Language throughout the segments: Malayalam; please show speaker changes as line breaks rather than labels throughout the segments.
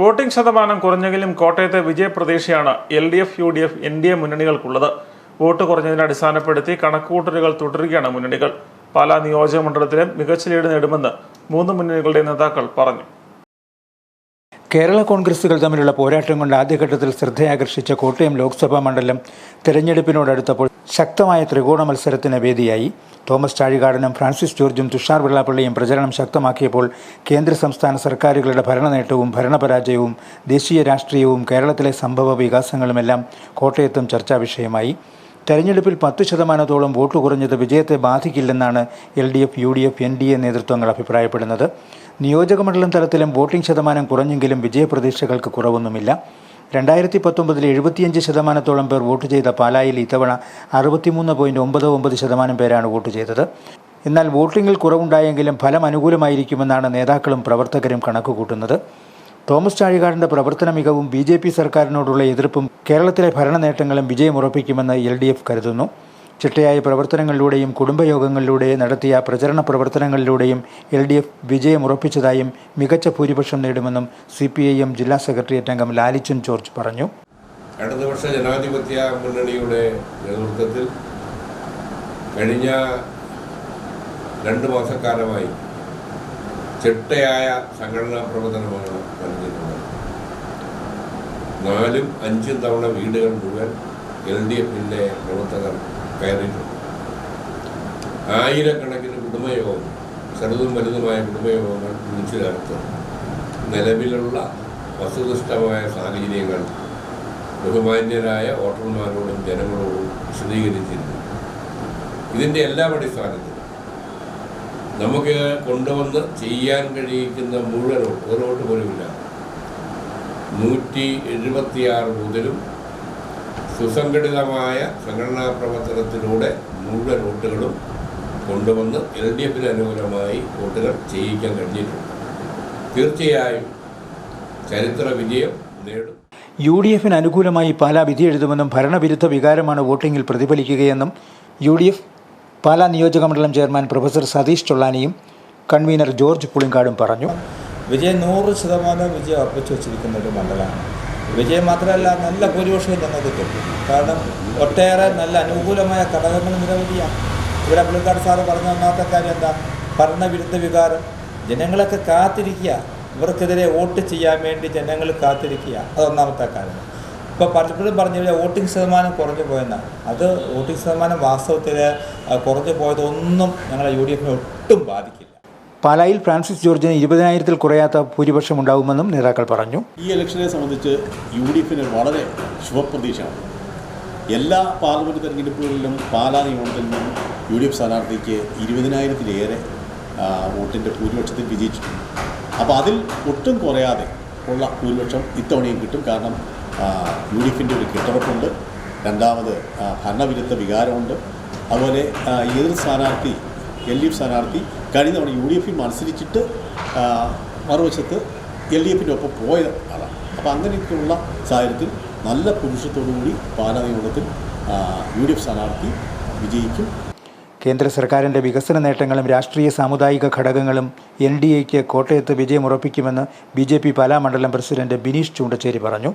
വോട്ടിംഗ് ശതമാനം കുറഞ്ഞെങ്കിലും കോട്ടയത്തെ വിജയപ്രതീക്ഷയാണ് L D F U D F N D A മുന്നണികൾക്കുള്ളത്. Vote കുറഞ്ഞതിനെ അടിസ്ഥാനപ്പെടുത്തി കണക്കുകൂട്ടലുകൾ തുടരുകയാണ് മുന്നണികൾ. പാലാ നിയോജക മണ്ഡലത്തിലെ മികച്ച ലീഡ് നേടുമെന്ന് മൂന്ന് മുന്നണികളുടെ നേതാക്കൾ പറഞ്ഞു.
കേരള കോൺഗ്രസുകൾ തമ്മിലുള്ള പോരാട്ടം കൊണ്ട് ആദ്യഘട്ടത്തിൽ ശ്രദ്ധയാകർഷിച്ച കോട്ടയം ലോക്സഭാ മണ്ഡലം തെരഞ്ഞെടുപ്പിനോടടുത്തപ്പോൾ ശക്തമായ ത്രികോണ മത്സരത്തിന് വേദിയായി. തോമസ് ചാഴികാടനും ഫ്രാൻസിസ് ജോർജും തുഷാർ വെള്ളാപ്പള്ളിയും പ്രചരണം ശക്തമാക്കിയപ്പോൾ കേന്ദ്ര സംസ്ഥാന സർക്കാരുകളുടെ ഭരണനേട്ടവും ഭരണപരാജയവും ദേശീയ രാഷ്ട്രീയവും കേരളത്തിലെ സംഭവ വികാസങ്ങളുമെല്ലാം കോട്ടയത്തും ചർച്ചാ വിഷയമായി. തെരഞ്ഞെടുപ്പിൽ പത്ത് ശതമാനത്തോളം വോട്ട് കുറഞ്ഞത് വിജയത്തെ ബാധിക്കില്ലെന്നാണ് L D F U D F N D A നേതൃത്വങ്ങൾ അഭിപ്രായപ്പെടുന്നത്. നിയോജകമണ്ഡലം തലത്തിലും വോട്ടിംഗ് ശതമാനം കുറഞ്ഞെങ്കിലും വിജയപ്രതീക്ഷകൾക്ക് കുറവൊന്നുമില്ല. രണ്ടായിരത്തി പത്തൊമ്പതിൽ എഴുപത്തിയഞ്ച് ശതമാനത്തോളം പേർ വോട്ട് ചെയ്ത പാലായിൽ ഇത്തവണ അറുപത്തിമൂന്ന് പോയിന്റ് ഒമ്പത് ഒമ്പത് ശതമാനം പേരാണ് വോട്ട് ചെയ്തത്. എന്നാൽ വോട്ടിംഗിൽ കുറവുണ്ടായെങ്കിലും ഫലം അനുകൂലമായിരിക്കുമെന്നാണ് നേതാക്കളും പ്രവർത്തകരും കണക്കുകൂട്ടുന്നത്. തോമസ് ചാഴികാടിന്റെ പ്രവർത്തന മികവും ബി സർക്കാരിനോടുള്ള എതിർപ്പും കേരളത്തിലെ ഭരണ നേട്ടങ്ങളും വിജയമുറപ്പിക്കുമെന്ന് എൽ കരുതുന്നു. ചിട്ടയായ പ്രവർത്തനങ്ങളിലൂടെയും കുടുംബയോഗങ്ങളിലൂടെയും നടത്തിയ പ്രചരണ പ്രവർത്തനങ്ങളിലൂടെയും എൽ ഡി എഫ് വിജയമുറപ്പിച്ചതായും മികച്ച ഭൂരിപക്ഷം നേടുമെന്നും സി പി ഐ എം ജില്ലാ സെക്രട്ടേറിയറ്റ് അംഗം ലാലിച്ചൻ ജോർജ് പറഞ്ഞു.
ഇടതുപക്ഷ ജനാധിപത്യ മുന്നണിയുടെ നേതൃത്വത്തിൽ കഴിഞ്ഞ രണ്ട് മാസക്കാലമായി ചിട്ടയായ സംഘടനാ പ്രവർത്തനമാണ് നൽകിയിട്ടുള്ളത് നാലും അഞ്ചും തവണ വീടുകൾ മുഴുവൻ എൽ ഡി എഫിന്റെ പ്രവർത്തകർ കയറിയിട്ടുണ്ട്. ആയിരക്കണക്കിന് കുടുംബയോഗം ചെറുതും വലുതുമായ കുടുംബയോഗങ്ങൾ വിളിച്ചു ചേർത്ത് നിലവിലുള്ള വസ്തുനിഷ്ഠമായ സാഹചര്യങ്ങൾ ബഹുമാന്യരായ വോട്ടർമാരോടും ജനങ്ങളോടും വിശദീകരിച്ചിരുന്നു. ഇതിന്റെ എല്ലാം അടിസ്ഥാനത്തിൽ നമുക്ക് കൊണ്ടുവന്ന് ചെയ്യാൻ കഴിയിക്കുന്ന മുഴുവൻ ഒരു വോട്ട് പോലുമില്ല നൂറ്റി എഴുപത്തിയാറ് മുതലും സുസംഘടിതമായ സംഘടനാ പ്രവർത്തനത്തിലൂടെ മുഴുവൻ വോട്ടുകളും കൊണ്ടുവന്ന് എൽ ഡി എഫിന് അനുകൂലമായി വോട്ടുകൾ ചെയ്യിക്കാൻ കഴിഞ്ഞിട്ടുണ്ട്. തീർച്ചയായും ചരിത്ര വിജയം നേടും.
യു ഡി എഫിന് അനുകൂലമായി പാലാ വിധിയെഴുതുമെന്നും ഭരണവിരുദ്ധ വികാരമാണ് വോട്ടിംഗിൽ പ്രതിഫലിക്കുകയെന്നും യു ഡി എഫ് പാലാ നിയോജകമണ്ഡലം ചെയർമാൻ പ്രൊഫസർ സതീഷ് ചൊള്ളാനിയും കൺവീനർ ജോർജ് പുളിങ്കാടും പറഞ്ഞു.
വിജയം നൂറ് ശതമാനം വിജയം ഉറപ്പിച്ചു വച്ചിരിക്കുന്ന ഒരു മണ്ഡലമാണ്. വിജയം മാത്രമല്ല നല്ല ഭൂരിപക്ഷവും ഞങ്ങൾക്ക് കിട്ടും. കാരണം ഒട്ടേറെ നല്ല അനുകൂലമായ ഘടകങ്ങൾ നിരവധിയാണ്. ഇവിടെ പുള്ളിക്കാട് സാറ് പറഞ്ഞ ഒന്നാമത്തെ കാര്യം എന്താ? ഭരണവിരുദ്ധ വികാരം. ജനങ്ങളൊക്കെ കാത്തിരിക്കുക. ഇവർക്കെതിരെ വോട്ട് ചെയ്യാൻ വേണ്ടി ജനങ്ങൾ കാത്തിരിക്കുക. അതൊന്നാമത്തെ കാര്യം. ഇപ്പോൾ പലപ്പോഴും പറഞ്ഞ വോട്ടിംഗ് ശതമാനം കുറഞ്ഞു പോയെന്നാണ് അത് വോട്ടിംഗ് ശതമാനം വാസ്തവത്തിൽ കുറഞ്ഞു പോയതൊന്നും ഞങ്ങളെ യു ഡി എഫിനെ ഒട്ടും ബാധിക്കില്ല.
പാലായിൽ ഫ്രാൻസിസ് ജോർജിന് ഇരുപതിനായിരത്തിൽ കുറയാത്ത ഭൂരിപക്ഷം ഉണ്ടാവുമെന്നും നേതാക്കൾ പറഞ്ഞു.
ഈ ഇലക്ഷനെ സംബന്ധിച്ച് യു ഡി എഫിന് വളരെ ശുഭപ്രതീക്ഷയാണ്. എല്ലാ പാർലമെന്റ് തെരഞ്ഞെടുപ്പുകളിലും പാലാ നിയമത്തിൽ നിന്നും യു ഡി എഫ് സ്ഥാനാർത്ഥിക്ക് ഇരുപതിനായിരത്തിലേറെ വോട്ടിന്റെ ഭൂരിപക്ഷത്തിൽ വിജയിച്ചിട്ടുണ്ട്. അപ്പോൾ അതിൽ ഒട്ടും കുറയാതെ ഉള്ള ഭൂരിപക്ഷം ഇത്തവണയും കിട്ടും. കാരണം യു ഡി എഫിന്റെ ഒരു കെട്ടുറപ്പുണ്ട് രണ്ടാമത് ഭരണവിരുദ്ധ വികാരമുണ്ട്. അതുപോലെ എതിർ സ്ഥാനാർത്ഥി എൽ ഡി എഫ് സ്ഥാനാർത്ഥി കഴിഞ്ഞ തവണ യു ഡി എഫിൽ മത്സരിച്ചിട്ട് മറുവശത്ത് എൽ ഡി എഫിന്റെ ഒപ്പം പോയത് ആളാണ്. അപ്പോൾ അങ്ങനെയൊക്കെയുള്ള സാഹചര്യത്തിൽ നല്ല പുരുഷത്തോടുകൂടി പാലാ നിയമത്തിൽ യു ഡി എഫ് സ്ഥാനാർത്ഥി വിജയിക്കും.
കേന്ദ്ര സർക്കാരിന്റെ വികസന നേട്ടങ്ങളും രാഷ്ട്രീയ സാമുദായിക ഘടകങ്ങളും എൻ ഡി എക്ക് കോട്ടയത്ത് വിജയമുറപ്പിക്കുമെന്ന് ബി ജെ പി പാലാ മണ്ഡലം പ്രസിഡന്റ് ബിനീഷ് ചൂണ്ടച്ചേരി പറഞ്ഞു.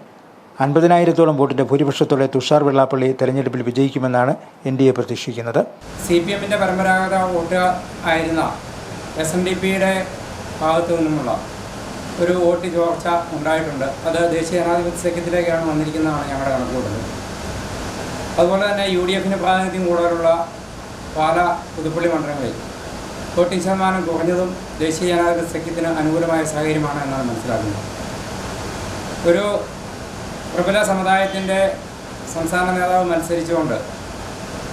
അൻപതിനായിരത്തോളം വോട്ടിന്റെ ഭൂരിപക്ഷത്തോടെ തുഷാർ വെള്ളാപ്പള്ളി തെരഞ്ഞെടുപ്പിൽ വിജയിക്കുമെന്നാണ് എൻ ഡി എ പ്രതീക്ഷിക്കുന്നത്.
സി പി എമ്മിന്റെ പരമ്പരാഗത വോട്ട് ആയിരുന്ന എസ് എൻ ഡി പിയുടെ ഭാഗത്തു നിന്നുമുള്ള ഒരു വോട്ട് ചോർച്ച ഉണ്ടായിട്ടുണ്ട്. അത് ദേശീയ ജനാധിപത്യ സഖ്യത്തിലേക്കാണ് വന്നിരിക്കുന്നതാണ് ഞങ്ങളുടെ കണക്കുകൂട്ടൽ. അതുപോലെ തന്നെ യു ഡി എഫിന് പ്രാതിനിധ്യം കൂടുതലുള്ള പാല പുതുപ്പള്ളി മണ്ഡലങ്ങളിൽ വോട്ടിംഗ് ശതമാനം കുറഞ്ഞതും ദേശീയ ജനാധിപത്യ സഖ്യത്തിന് അനുകൂലമായ സാഹചര്യമാണ് എന്നാണ് മനസ്സിലാക്കുന്നത്. ഒരു പ്രബല സമുദായത്തിന്റെ സംസ്ഥാന നേതാവ് മത്സരിച്ചുകൊണ്ട്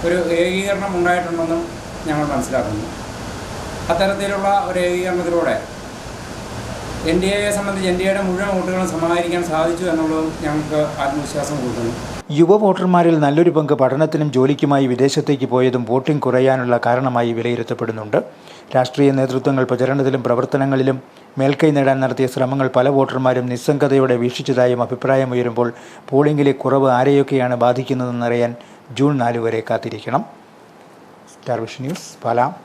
ഒരു ഏകീകരണം ഉണ്ടായിട്ടുണ്ടെന്നും ഞങ്ങൾ മനസ്സിലാക്കുന്നു. അത്തരത്തിലുള്ള ഒരു ഏകീകരണത്തിലൂടെ എൻ ഡി എയെ സംബന്ധിച്ച് എൻ ഡി എയുടെ മുഴുവൻ വോട്ടുകളും സമാഹരിക്കാൻ സാധിച്ചു എന്നുള്ളതും ഞങ്ങൾക്ക് ആത്മവിശ്വാസം കൂട്ടുന്നു
യുവ വോട്ടർമാരിൽ നല്ലൊരു പങ്ക് പഠനത്തിനും ജോലിക്കുമായി വിദേശത്തേക്ക് പോയതും വോട്ടിംഗ് കുറയാനുള്ള കാരണമായി വിലയിരുത്തപ്പെടുന്നുണ്ട്. രാഷ്ട്രീയ നേതൃത്വങ്ങൾ പ്രചരണത്തിലും പ്രവർത്തനങ്ങളിലും മേൽക്കൈ നേടാൻ നടത്തിയ ശ്രമങ്ങൾ പല വോട്ടർമാരും നിസ്സംഗതയോടെ വീക്ഷിച്ചതായും അഭിപ്രായമുയരുമ്പോൾ പോളിംഗിലെ കുറവ് ആരെയൊക്കെയാണ് ബാധിക്കുന്നതെന്നറിയാൻ ജൂൺ നാല് വരെ കാത്തിരിക്കണം. Star news പാലാം.